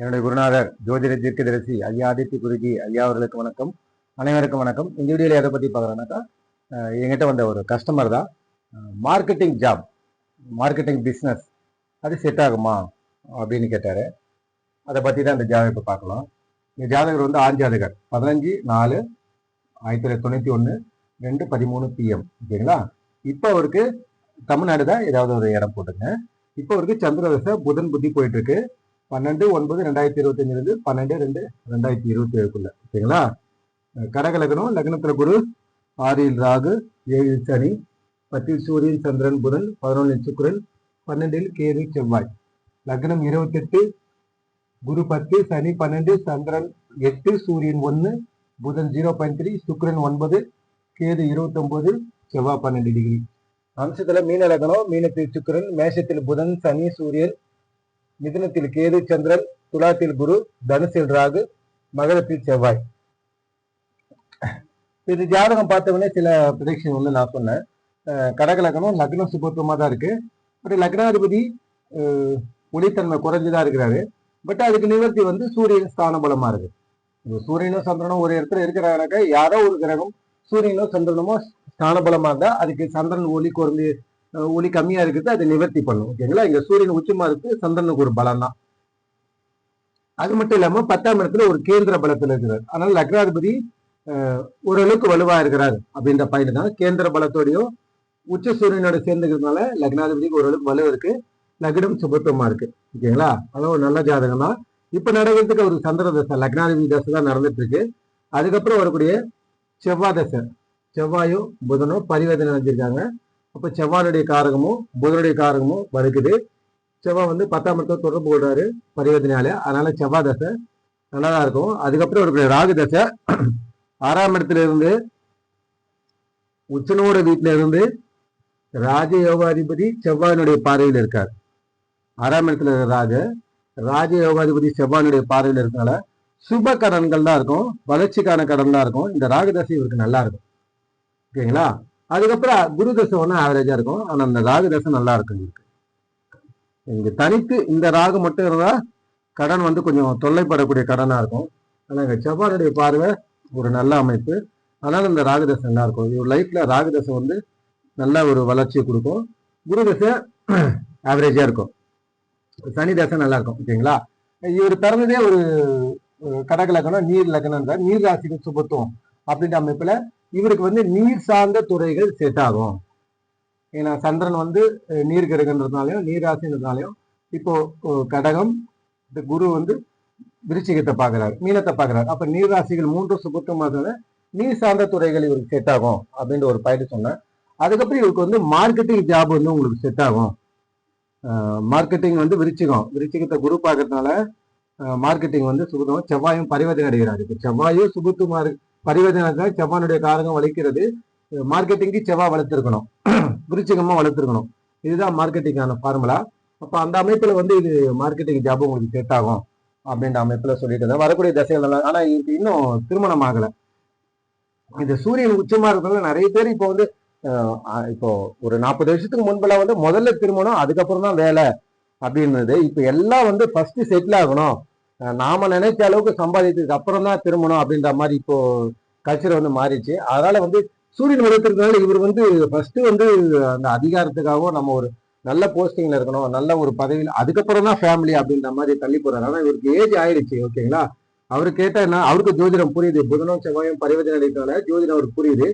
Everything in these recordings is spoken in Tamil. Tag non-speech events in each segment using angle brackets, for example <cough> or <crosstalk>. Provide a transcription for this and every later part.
என்னுடைய குருநாதர் ஜோதிட தீர்க்கதரிசி ஐயா ஆதித்ய குருஜி ஐயா அவர்களுக்கு வணக்கம். அனைவருக்கும் வணக்கம். இந்த வீடியோவில் எதை பற்றி பார்க்குறேன்னாக்கா எங்கிட்ட என்கிட்ட வந்த ஒரு கஸ்டமர் தான். மார்க்கெட்டிங் ஜாப் மார்க்கெட்டிங் பிஸ்னஸ் அது செட் ஆகுமா அப்படின்னு கேட்டார். அதை பற்றி தான் இந்த ஜாதகத்தை பார்க்கலாம். இந்த ஜாதகர் வந்து ஆண் ஜாதகர். பதினஞ்சு நாலு ஆயிரத்தி தொள்ளாயிரத்தி தொண்ணூற்றி ஒன்று ரெண்டு பதிமூணு பிஎம் ஓகேங்களா? இப்போ அவருக்கு தமிழ்நாடு தான் ஏதாவது ஒரு இடம் போட்டுங்க. இப்போ அவருக்கு சந்திரதசை புதன் புத்தி போயிட்டுருக்கு பன்னெண்டு ஒன்பது ரெண்டாயிரத்தி இருபத்தஞ்சிலிருந்து பன்னெண்டு ரெண்டு ரெண்டாயிரத்தி இருபத்தி ஏழுக்குள்ள ஓகேங்களா கடக லக்னம் லக்னத்தில் குரு ஆறில் ராகு ஏழில் சனி பத்தில் சூரியன் சந்திரன் புதன் பதினொன்றில் சுக்கரன் பன்னெண்டில் கேது செவ்வாய். லக்னம் இருபத்தெட்டு குரு பத்து சனி பன்னெண்டு சந்திரன் எட்டு சூரியன் ஒன்று புதன் ஜீரோ பாயிண்ட் த்ரீ சுக்கரன் ஒன்பது கேது இருபத்தொம்போது செவ்வாய் பன்னெண்டு டிகிரி. அம்சத்தில் மீன லக்னம் மீனத்தில் சுக்கிரன் மேஷத்தில் புதன் சனி சூரியன் மிதுனத்தில் கேது சந்திரன் துலாத்தில் குரு தனுசில் ராகு மகரத்தில் செவ்வாய். இது ஜாதகம் பார்த்தவொடனே சில ப்ரிடிக்ஷன் வந்து நான் சொன்னேன். அஹ் கடக லக்னம் லக்னம் சுபத்துவமாக தான் இருக்கு. பட் லக்னாதிபதி அஹ், ஒளித்தன்மை குறைஞ்சுதான் இருக்கிறாரு. பட் அதுக்கு நிவர்த்தி வந்து சூரியன் ஸ்தான பலமா இருக்கு. சூரியனும் சந்திரனும் ஒரு இடத்துல இருக்கிறாங்கனாக்கா யாரோ ஒரு கிரகம் சூரியனோ சந்திரனமோ ஸ்தான பலமா இருந்தா அதுக்கு சந்திரன் ஒளி குறைந்து ஒளி கம்மியா இருக்குது அதை நிவர்த்தி பண்ணும். ஓகேங்களா இங்க சூரியன் உச்சமா இருக்கு சந்திரனுக்கு ஒரு பலம் தான் அது மட்டும் இல்லாம பத்தாம் இடத்துல ஒரு கேந்திர பலத்துல இருக்கிறார். அதனால லக்னாதிபதி ஓரளவுக்கு வலுவா இருக்கிறார் அப்படின்ற பாயிண்ட் தான். கேந்திர பலத்தோடையும் உச்ச சூரியனோட சேர்ந்துக்கிறதுனால லக்னாதிபதிக்கு ஓரளவுக்கு வலு இருக்கு லக்னம் சுபத்துவமா இருக்கு. ஓகேங்களா அதான் ஒரு நல்ல ஜாதகம் தான். இப்ப நடக்கிறதுக்கு ஒரு சந்திர தசை லக்னாதிபதி தசை தான் நடந்துட்டு இருக்கு. அதுக்கப்புறம் வரக்கூடிய செவ்வாய் தசை. செவ்வாயும் புதனும் பரிவர்த்தனை அடைஞ்சிருக்காங்க. அப்போ செவ்வானுடைய காரகமும் புதனுடைய காரகமும் வலுக்குது செவ்வாய் வந்து பத்தாம் இடத்துல தொடர்பு கொள்றாரு பரிவர்த்தனையால. அதனால செவ்வாய் தசை தான் இருக்கும். அதுக்கப்புறம் இருக்கிற ராகு தசை ஆறாம் இடத்துல இருந்து உச்சனோட வீட்டுல இருந்து ராஜயோகாதிபதி செவ்வாயினுடைய பார்வையில் இருக்கார். ஆறாம் இடத்துல இருக்கிற ராஜ ராஜயோகாதிபதி செவ்வாயினுடைய பார்வையில் இருக்கனால சுப கடன்கள் தான் இருக்கும். வளர்ச்சிக்கான கடன் தான் இருக்கும். இந்த ராகுதசை இவருக்கு நல்லா இருக்கும். ஓகேங்களா? அதுக்கப்புறம் குரு தசை ஒன்றும் ஆவரேஜாக இருக்கும். ஆனால் அந்த ராகு தசை நல்லா இருக்கும் இருக்கு. இங்க தனித்து இந்த ராகு மட்டும் இருந்தால் கடன் வந்து கொஞ்சம் தொல்லைப்படக்கூடிய கடனாக இருக்கும். ஆனால் இங்கே செவ்வாயுடைய பார்வை ஒரு நல்ல அமைப்பு. அதனால் இந்த ராகுதசை நல்லா இருக்கும். இவர் லைஃப்பில் ராகு தசை வந்து நல்ல ஒரு வளர்ச்சியை கொடுக்கும். குரு தசை <clears throat> ஆவரேஜாக இருக்கும். சனி தசை நல்லா இருக்கும். ஓகேங்களா? இவர் பிறந்ததே ஒரு கடக லக்கணம் நீர் லக்கணம் தான் நீர் ராசிக்கு சுபத்துவம் அப்படின்ற அமைப்பில் இவருக்கு வந்து நீர் சார்ந்த துறைகள் செட் ஆகும். ஏன்னா சந்திரன் வந்து நீர் கிரகன்றதுனாலையும் நீராசின்றதுனாலையும் இப்போ கடகம் இந்த குரு வந்து விருச்சிகத்தை பார்க்கறாரு மீனத்தை பார்க்குறாரு. அப்ப நீர்ராசிகள் மூன்று சுபத்துவமாக நீர் சார்ந்த துறைகள் இவருக்கு செட் ஆகும் அப்படின்ற ஒரு பாயிண்ட் சொன்னேன் அதுக்கப்புறம் இவருக்கு வந்து மார்க்கெட்டிங் ஜாப் வந்து உங்களுக்கு செட் ஆகும். மார்க்கெட்டிங் வந்து விருச்சிகம். விருச்சிகத்தை குரு பார்க்கறதுனால மார்க்கெட்டிங் வந்து சுபத்துவம் செவ்வாயும் பரிவர்த்தனை அடைகிறார். இப்போ செவ்வாயும் சுபத்துவமா இருக்கு பரிவர்த்தனை செவ்வானுடைய காரகம் வலிக்கிறது மார்க்கெட்டிங்க்கு செவ்வாய் வளர்த்துருக்கணும். <clears throat> விருச்சிகமாக வளர்த்துருக்கணும். இதுதான் மார்க்கெட்டிங்கான ஃபார்முலா அப்போ அந்த அமைப்புல வந்து இது மார்க்கெட்டிங் ஜாப் உங்களுக்கு செட் ஆகும் அப்படின்ற அமைப்புல சொல்லிட்டு இருந்தேன் வரக்கூடிய தசைகள் நல்லா ஆனா இதுக்கு இன்னும் திருமணம் ஆகலை. இந்த சூரியன் உச்சமா இருக்கிறதுல நிறைய பேர் இப்போ வந்து இப்போ ஒரு நாற்பது வருஷத்துக்கு முன்பெல்லாம் வந்து முதல்ல திருமணம் அதுக்கப்புறம் தான் வேலை அப்படின்றது. இப்போ எல்லாம் வந்து ஃபர்ஸ்ட் செட்டில் ஆகணும். நாம நினைச்ச அளவுக்கு சம்பாதித்ததுக்கு அப்புறம் தான் திருமணம் அப்படின்ற மாதிரி இப்போ கல்ச்சர் வந்து மாறிச்சு. அதனால வந்து சூரியன் வளர்த்துறதுனால இவர் வந்து ஃபர்ஸ்ட் வந்து அந்த அதிகாரத்துக்காகவும் நம்ம ஒரு நல்ல போஸ்டிங்ல இருக்கணும் நல்ல ஒரு பதவியில் அதுக்கப்புறம் தான் ஃபேமிலி அப்படின்ற மாதிரி தள்ளி போறாரு. ஆனா இவருக்கு ஏஜ் ஆயிடுச்சு ஓகேங்களா அவரு கேட்டா என்ன அவருக்கு ஜோதிடம் புரியுது. புதனும் செவ்வாயும் பரிவர்த்தனை அடிக்கிறதுனால ஜோதிடம் அவருக்கு புரியுது.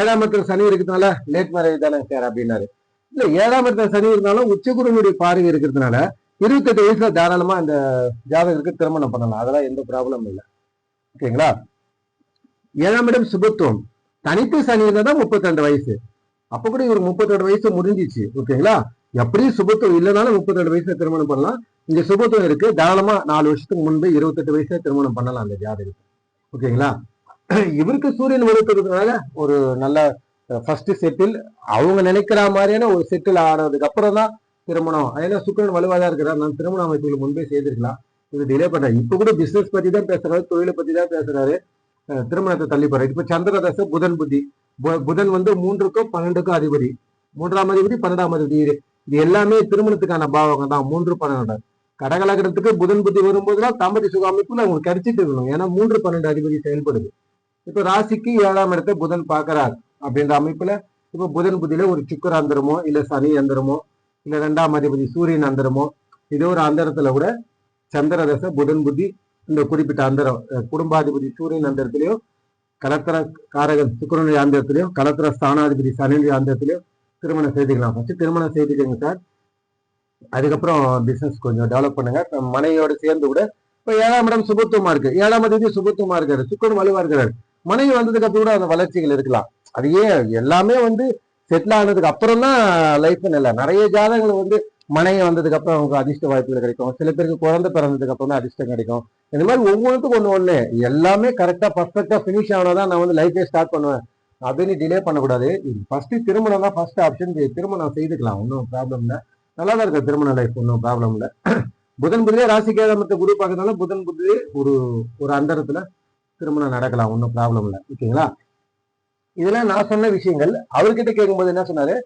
ஏழாம் இடத்துல சனி இருக்கிறதுனால லேட் மேரேஜ் தானே சார் அப்படின்னாரு. இல்ல ஏழாம் இடத்துல சனி இருந்தாலும் உச்சகுருனுடைய பார்வை இருக்கிறதுனால இருபத்தெட்டு வயசுல தாராளமா அந்த ஜாதகருக்கு திருமணம் பண்ணலாம். அதெல்லாம் எந்த ப்ராப்ளம் இல்லை. ஓகேங்களா? ஏழாம் இடம் சுபத்துவம். தனித்து சனி இருந்தா தான் முப்பத்தி ரெண்டு வயசு. அப்ப கூட இவர் முப்பத்தி ரெண்டு வயசு முடிஞ்சிச்சு. ஓகேங்களா? எப்படியும் சுபத்துவம் இல்லைனாலும் முப்பத்தி ரெண்டு வயசுல திருமணம் பண்ணலாம். இங்க சுபத்துவம் இருக்கு. தாராளமா நாலு வருஷத்துக்கு முன்பு இருபத்தெட்டு வயசுல திருமணம் பண்ணலாம் அந்த ஜாதகத்தை ஓகேங்களா? இவருக்கு சூரியன் வலுத்துறதுனால ஒரு நல்ல ஃபர்ஸ்ட் செட்டில் அவங்க நினைக்கிற மாதிரியான ஒரு செட்டில் ஆனதுக்கு அப்புறம் தான் திருமணம். ஏன்னா சுக்கரன் வலுவாக தான் இருக்கிறார். நான் திருமண அமைப்புகள் முன்பே செய்திருக்கலாம். இது டிலே பண்றாரு. இப்போ கூட பிசினஸ் பத்தி தான் பேசுறாரு தொழிலை பத்தி தான் பேசுறாரு திருமணத்தை தள்ளி போறாரு. இப்ப புதன் புத்தி. பு- புதன் வந்து மூன்றுக்கும் பன்னெண்டுக்கும் அதிபதி. மூன்றாம் அதிபதி பன்னெண்டாம் அதிபதி. இது எல்லாமே திருமணத்துக்கான பாவகம் தான். மூன்று பன்னெண்டு. கடகலகரத்துக்கு புதன் புத்தி வரும்போதுலாம் தாம்பத்திய சுக அமைப்புல உங்களுக்கு கிடைச்சிட்டு இருக்கணும். ஏன்னா மூன்று பன்னெண்டு அதிபதி செயல்படுது. இப்ப ராசிக்கு ஏழாம் இடத்தை புதன் பார்க்கறார் அப்படின்ற அமைப்புல இப்ப புதன் புத்தியில ஒரு சுக்கர அந்தரமோ இல்ல சனி அந்தரமோ இந்த ரெண்டாம் அதிபதி சூரியன் அந்தரமோ இதே ஒரு அந்தரத்துல கூட சந்திரதசை புதன் புத்தி இந்த குறிப்பிட்ட அந்தரம் குடும்பாதிபதி சூரியன் அந்தரத்திலேயோ கலத்திர காரகன் சுக்கரனுடைய அந்தரத்திலேயோ கலத்திர ஸ்தானாதிபதி சனியுடைய அந்தரத்திலேயோ திருமணம் செய்துக்கலாம். ஃபர்ஸ்ட் திருமணம் செய்துக்கங்க சார் அதுக்கப்புறம் பிசினஸ் கொஞ்சம் டெவலப் பண்ணுங்க. மனைவியோட சேர்ந்து கூட இப்ப ஏழாம் இடம் சுபத்துவமா இருக்கு. ஏழாம் அதிபதி சுபத்துவமா இருக்காரு. சுக்கரன் வலுவா இருக்கிறார். மனைவி வந்ததுக்கு அப்புறம் கூட அந்த வளர்ச்சிகள் இருக்கலாம். அது ஏன்? எல்லாமே வந்து செட்டில் ஆனதுக்கு அப்புறம் தான் லைஃப்னு இல்லை. நிறைய ஜாதகங்கள் வந்து மனைவி வந்ததுக்கு அப்புறம் அவங்களுக்கு அதிர்ஷ்ட வாய்ப்புகள் கிடைக்கும். சில பேருக்கு குழந்தை பிறந்ததுக்கு அப்புறம் தான் அதிர்ஷ்டம் கிடைக்கும். இந்த மாதிரி ஒவ்வொன்றுத்துக்கும் ஒன்று ஒன்று எல்லாமே கரெக்டாக பர்ஃபெக்டாக ஃபினிஷ் ஆனதான் நான் வந்து லைஃபே ஸ்டார்ட் பண்ணுவேன். அப்படின்னு டிலே பண்ணக்கூடாது. ஃபர்ஸ்ட் திருமணம் தான் ஃபர்ஸ்ட் ஆப்ஷன் திருமணம் செய்துக்கலாம். ஒன்றும் ப்ராப்ளம் இல்லை. நல்லா தான் இருக்கு திருமண லைஃப் ஒன்றும் ப்ராப்ளம் இல்லை. <clears throat> புதன் புதிலே ராசிக்கு ஏழாமத்த குரு பார்க்கறதுனால புதன் புதிலே ஒரு ஒரு அந்தரத்துல திருமணம் நடக்கலாம். ஒன்றும் ப்ராப்ளம் இல்லை. ஓகேங்களா? இதெல்லாம் நான் சொன்ன விஷயங்கள். அவர்கிட்ட கேட்கும்போது என்ன சொன்னாரு?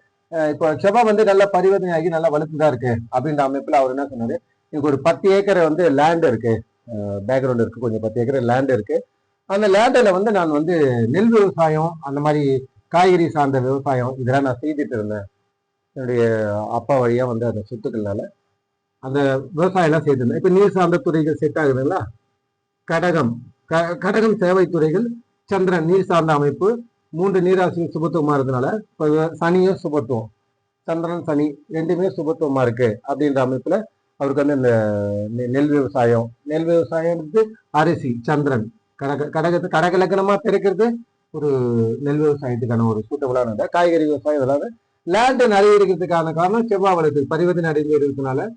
இப்போ செவ்வாய் வந்து நல்லா பரிவர்த்தனை ஆகி நல்லா வலுத்துதான் இருக்கு. அப்படின்ற அமைப்புல அவர் என்ன சொன்னாரு? எனக்கு ஒரு பத்து ஏக்கர் வந்து லேண்ட் இருக்கு. பேக்ரவுண்ட் இருக்கு. கொஞ்சம் பத்து ஏக்கர் லேண்ட் இருக்கு. அந்த லேண்டில் வந்து நான் வந்து நெல் விவசாயம் அந்த மாதிரி காய்கறி சார்ந்த விவசாயம் இதெல்லாம் நான் செய்துட்டு இருந்தேன். என்னுடைய அப்பா வழியாக வந்து அந்த சொத்துக்கள்னால அந்த விவசாயம்லாம் செய்திருந்தேன் இப்போ நீர் சார்ந்த துறைகள் செட் ஆகுதுங்களா? கடகம். க- கடகம் சேவை துறைகள் சந்திரன் நீர் சார்ந்த அமைப்பு மூன்று நீராசிகள் சுபத்துவமா இருந்தனால இப்ப சனியும் சுபத்துவம். சந்திரன் சனி ரெண்டுமே சுபத்துவமா இருக்கு அப்படின்ற அமைப்புல அவருக்கு வந்து இந்த நெ- நெல் விவசாயம் நெல் விவசாயம் வந்து அரிசி சந்திரன். கடக கடகத்து கடக லக்கணமா பிறக்கிறது ஒரு நெல் விவசாயத்துக்கான ஒரு சூட்டபுளான காய்கறி விவசாயம் இதெல்லாம் லேண்ட் நிறைய இருக்கிறதுக்கான காரணம் செவ்வாய் வளர்த்து பரிவர்த்தனை அடைந்து இருக்கிறதுனால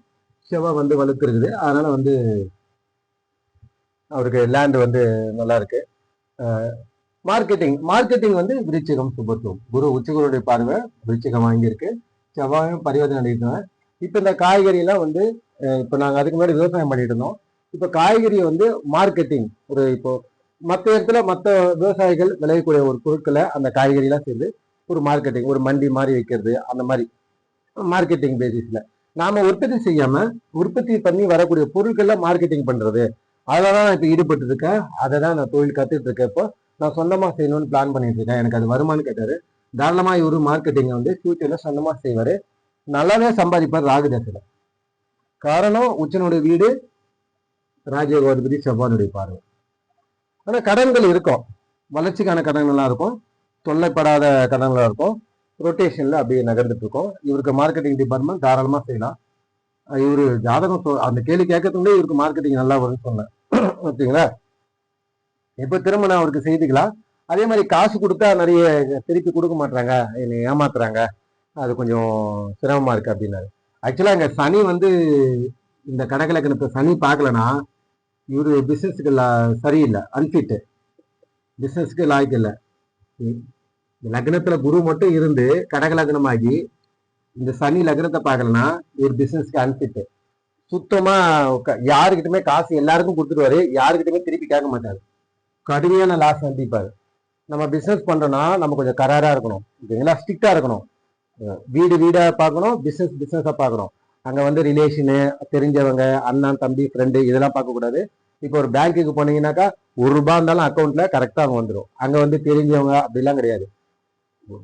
செவ்வாய் வந்து வளர்த்துருக்குது. இருக்குது அதனால வந்து அவருக்கு லேண்டு வந்து நல்லா இருக்கு. மார்க்கெட்டிங் மார்க்கெட்டிங் வந்து விருச்சிகம் சுபத்துவம். குரு உச்சகுருடைய பார்வை விருச்சிகம் வாங்கியிருக்கு. செவ்வாயும் பரிவர்த்தனை அடைக்கிறாங்க இப்போ இந்த காய்கறியெல்லாம் வந்து இப்போ நாங்கள் அதுக்கு முன்னாடி விவசாயம் பண்ணிட்டு இருந்தோம். இப்போ காய்கறி வந்து மார்க்கெட்டிங் ஒரு இப்போ மற்ற இடத்துல மற்ற விவசாயிகள் விளையக்கூடிய ஒரு பொருட்களை அந்த காய்கறிலாம் சேர்ந்து ஒரு மார்க்கெட்டிங் ஒரு மண்டி மாதிரி வைக்கிறது அந்த மாதிரி. மார்க்கெட்டிங் பேசிஸில் நாம் உற்பத்தி செய்யாமல் உற்பத்தி பண்ணி வரக்கூடிய பொருட்களை மார்க்கெட்டிங் பண்ணுறது அதில் தான் நான் இப்போ ஈடுபட்டு இருக்கேன் அதை தான் நான் தொழில் கற்றுட்டு இருக்கேன். இப்போ நான் சொந்தமாக செய்யணும்னு பிளான் பண்ணிட்டு இருக்கேன். எனக்கு அது வருமானு கேட்டாரு. தாராளமாக இவர் மார்க்கெட்டிங்கை வந்து ஃபியூச்சரில் சொந்தமாக செய்வார். நல்லாவே சம்பாதிப்பார் ராகுதத்தில் காரணம் உச்சனுடைய வீடு ராஜயோகாதிபதி செவ்வானுடைய பார்வை ஆனால் கடன்கள் இருக்கும். வளர்ச்சிக்கான கடன்கள்லாம் இருக்கும். தொல்லைப்படாத கடன்களாக இருக்கும். ரொட்டேஷனில் அப்படியே நகர்ந்துட்டு இருக்கோம். இவருக்கு மார்க்கெட்டிங் டிபார்ட்மெண்ட் தாராளமாக செய்யலாம். இவர் இவரு ஜாதகம் சொ- அந்த கேள்வி கேட்கறதுக்குள்ளே இவருக்கு மார்க்கெட்டிங் நல்லா வரும்னு சொன்னேன். <clears throat> ஓகேங்களா? இப்ப நான் அவருக்கு செய்துக்கலாம்? அதே மாதிரி காசு கொடுத்தா நிறைய திருப்பி கொடுக்க மாட்டாங்க என்னை ஏமாத்துறாங்க. அது கொஞ்சம் சிரமமா இருக்கு அப்படின்னாரு. ஆக்சுவலா இங்க சனி வந்து இந்த கடகலக்கணத்தை சனி பார்க்கலன்னா இவரு பிசினஸ்க்கு சரியில்லை. அன்ஃபிட் பிசினஸ்க்கு லாய்க்கு இல்லை. இந்த லக்னத்துல குரு மட்டும் இருந்து கடகலக்னமாகி இந்த சனி லக்னத்தை பார்க்கலனா இவர் பிசினஸ்க்கு அன்ஃபிட் சுத்தமா யாருக்கிட்டுமே காசு எல்லாருக்கும் கொடுத்துருவாரு. யாருக்கிட்டுமே திருப்பி கேட்க மாட்டாரு. கடுமையான லாஸ் சந்திப்பார் நம்ம பிஸ்னஸ் பண்றோம்னா நம்ம கொஞ்சம் கராரா இருக்கணும். ஓகேங்களா ஸ்ட்ரிக்டா இருக்கணும். வீடு வீடா பார்க்கணும் பிஸ்னஸ் பிசினஸா பார்க்கணும். அங்க வந்து ரிலேஷனு தெரிஞ்சவங்க அண்ணன் தம்பி ஃப்ரெண்டு இதெல்லாம் பார்க்கக்கூடாது இப்போ ஒரு பேங்க்குக்கு போனீங்கன்னாக்கா ஒரு ரூபா இருந்தாலும் அக்கௌண்ட்ல கரெக்டாக அவங்க வந்துடும் அங்கே வந்து தெரிஞ்சவங்க அப்படிலாம் கிடையாது.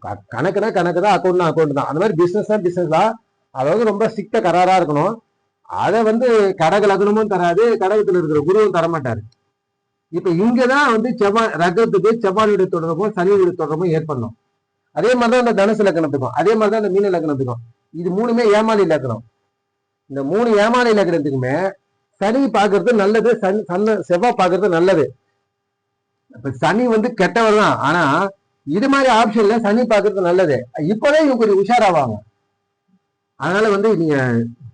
க- கணக்குனா கணக்கு தான் அக்கௌண்ட்னா அக்கௌண்ட் தான். அந்த மாதிரி பிஸ்னஸ் தான் பிஸ்னஸ் தான். அதாவது ரொம்ப ஸ்ட்ரிக்டா கராரா இருக்கணும். அதை வந்து கடக லக்னமும் தராது கடகத்தில் இருக்கிற குருவும் தரமாட்டாரு. இப்ப இங்கதான் வந்து செவ்வாய் ரகத்துக்கு செவ்வாயுடைய தொடர்பும் சனியுடைய தொடர்பும் ஏற்படணும். அதே மாதிரிதான் இந்த தனுசு லக்னத்துக்கும் அதே மாதிரிதான் இந்த மீன லக்னத்துக்கும். இது மூணுமே ஏமாளி லக்னம். இந்த மூணு ஏமாளி லக்னத்துக்குமே சனி பாக்குறது நல்லது சனி சன்ன செவ்வாய் பாக்குறது நல்லது. இப்ப சனி வந்து கெட்டவர் தான். ஆனா இது மாதிரி ஆப்ஷன்ல சனி பாக்குறது நல்லது. இப்பவே இவங்க கொஞ்சம் உஷாராவாங்க. அதனால வந்து நீங்க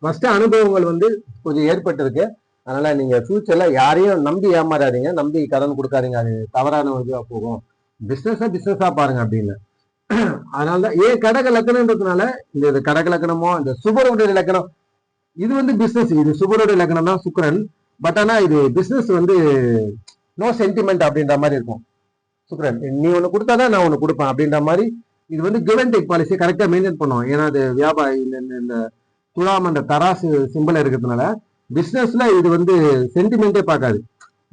ஃபர்ஸ்ட் அனுபவங்கள் வந்து கொஞ்சம் ஏற்பட்டிருக்கு. அதனால நீங்க ஃபியூச்சர்ல யாரையும் நம்பி ஏமாறாதீங்க. நம்பி கடன் கொடுக்காதீங்க. அது தவறான ஒரு போகும். பிசினஸா பிசினஸா பாருங்க அப்படின்னு. அதனாலதான் ஏன் கடக லக்கணம்ன்றதுனால இந்த இது கடக லக்கணமோ இந்த சுபருடைய லக்கணம் இது வந்து பிசினஸ் இது சுபருடைய லக்கணம் தான் சுக்கரன். பட் ஆனா இது பிசினஸ் வந்து நோ சென்டிமெண்ட் அப்படின்ற மாதிரி இருக்கும். சுக்கரன் நீ ஒண்ணு கொடுத்தாதான் நான் ஒண்ணு கொடுப்பேன் அப்படின்ற மாதிரி இது வந்து கிவ் அண்ட் டேக் பாலிசி கரெக்டா மெயின்டைன் பண்ணுவோம் ஏன்னா அது வியாபாரி இந்த இந்த- இந்த துலாம் அந்த தராசு சிம்பிள் இருக்கிறதுனால பிஸ்னஸ்ல இது வந்து சென்டிமெண்டே பார்க்காது.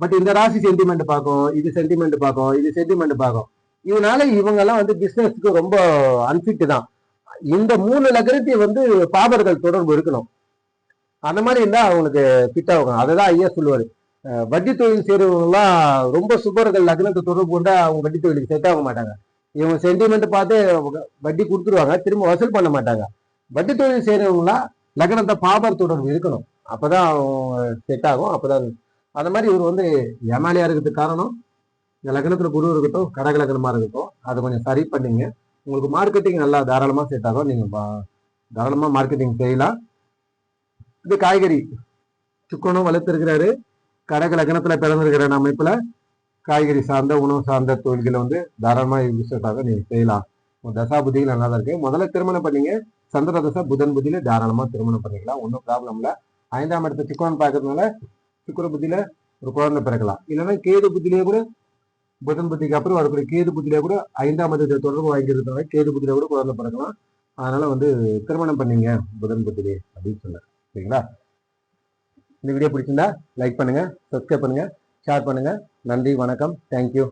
பட் இந்த ராசி சென்டிமெண்ட் பார்க்கும் இது சென்டிமெண்ட் பார்க்கும் இது சென்டிமெண்ட் பார்க்கும். இதனால இவங்க எல்லாம் வந்து பிசினஸ்க்கு ரொம்ப அன்ஃபிட் தான். இந்த மூணு லக்னத்தை வந்து பாபர்கள் தொடர்பு இருக்கணும் அந்த மாதிரி இருந்தா அவங்களுக்கு ஃபிட் ஆகும் அதை தான் ஐயா சொல்லுவாரு. வட்டி தொழில் செய்யறவங்கலாம் ரொம்ப சுபர்கள் லக்னத்தை தொடர்பு கொண்டா அவங்க வட்டி தொழிலுக்கு செட் ஆக மாட்டாங்க. இவங்க சென்டிமெண்ட் பார்த்து வட்டி கொடுத்துருவாங்க திரும்ப வசூல் பண்ண மாட்டாங்க. வட்டி தொழில் செய்யறவங்களாம் லக்னத்தை பாபர் தொடர்பு இருக்கணும் அப்பதான் செட் ஆகும். அப்பதான் அந்த மாதிரி இவர் வந்து ஏமாலியா இருக்கிறதுக்கு காரணம் இந்த லக்னத்துல குரு இருக்கட்டும் கடக லக்னமா இருக்கட்டும் அதை கொஞ்சம் சரி பண்ணீங்க. உங்களுக்கு மார்க்கெட்டிங் நல்லா தாராளமா செட் ஆகும். நீங்க பா- தாராளமா மார்க்கெட்டிங் செய்யலாம். இது காய்கறி. சுக்கனும் வளர்த்துருக்கிறாரு கடக லக்னத்துல பிறந்திருக்கிற அமைப்புல காய்கறி சார்ந்த உணவு சார்ந்த தொழில்களை வந்து தாராளமா பிசினஸாக நீங்க செய்யலாம். தசா புத்திகள் நல்லா தான் இருக்கு. முதல்ல திருமணம் பண்ணீங்க. சந்திர தசா புதன் புத்தியில தாராளமா திருமணம் பண்ணிக்கலாம். ஒன்றும் ப்ராப்ளம் இல்லை. ஐந்தாம் இடத்த சுக்கரன் பார்க்கறதுனால சுக்கர புத்தியில ஒரு குழந்தை பிறக்கலாம். இல்லைன்னா கேது புத்திலேயே கூட புதன் புத்திக்கு அப்புறம் வரக்கூடிய கேது புத்திலே கூட ஐந்தாம் இடத்தை தொடர்பு வாங்கிக்கிறதுனால கேது புத்திலே கூட குழந்தை பிறக்கலாம். அதனால வந்து திருமணம் பண்ணீங்க புதன் புத்திலே அப்படின்னு சொன்னார். சரிங்களா? இந்த வீடியோ பிடிச்சிருந்தா லைக் பண்ணுங்க சப்ஸ்கிரைப் பண்ணுங்க ஷேர் பண்ணுங்க. நன்றி வணக்கம். தேங்க்யூ